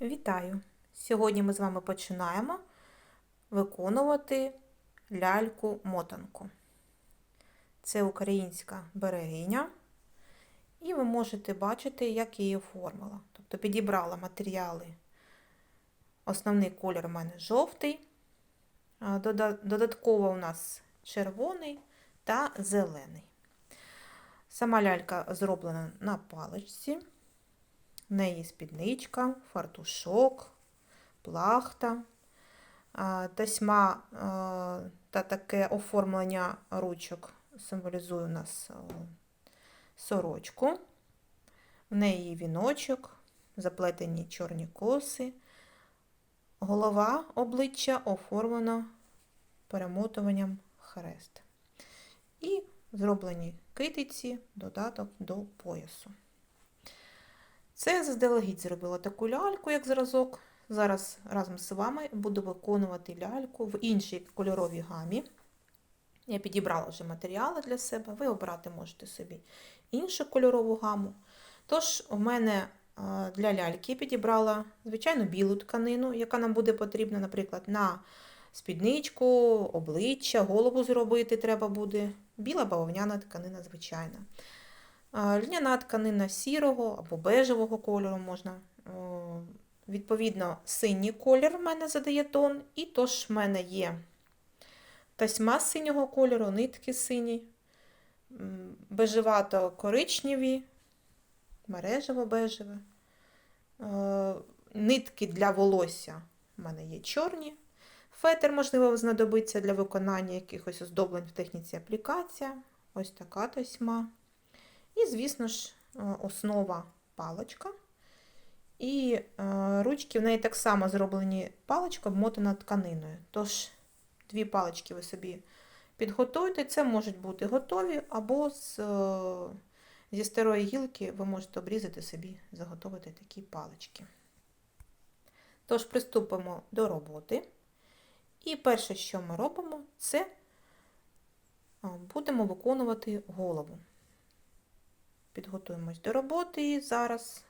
Вітаю! Сьогодні ми з вами починаємо виконувати ляльку-мотанку. Це українська берегиня, і ви можете бачити, як її оформила. Тобто підібрала матеріали. Основний колір у мене жовтий, додатково у нас червоний та зелений. Сама лялька зроблена на паличці. В неї спідничка, фартушок, плахта, тасьма та таке оформлення ручок символізує у нас сорочку. В неї віночок, заплетені чорні коси. Голова обличчя оформлена перемотуванням хрест. І зроблені китиці, додаток до поясу. Це я заздалегідь зробила таку ляльку, як зразок. Зараз разом з вами буду виконувати ляльку в іншій кольоровій гамі. Я підібрала вже матеріали для себе, ви обрати можете собі іншу кольорову гаму. Тож, у мене для ляльки підібрала звичайно білу тканину, яка нам буде потрібна, наприклад, на спідничку, обличчя, голову зробити треба буде. Біла бавовняна тканина, звичайна. Льняна тканина сірого або бежевого кольору можна. Відповідно, синій колір в мене задає тон, і тож в мене є тасьма синього кольору, нитки сині, бежевато-коричневі, мережево-бежеве. Нитки для волосся в мене є чорні. Фетр, можливо, знадобиться для виконання якихось оздоблень в техніці аплікація. Ось така тасьма. І, звісно ж, е, основа паличка. І е, ручки в неї так само зроблені паличка обмотана тканиною. Тож, дві палички ви собі підготуйте. Це можуть бути готові, або з, е, зі старої гілки ви можете обрізати собі, заготовити такі палички. Тож, приступимо до роботи. І перше, що ми робимо, це будемо виконувати голову. Підготуємось до роботи. Зараз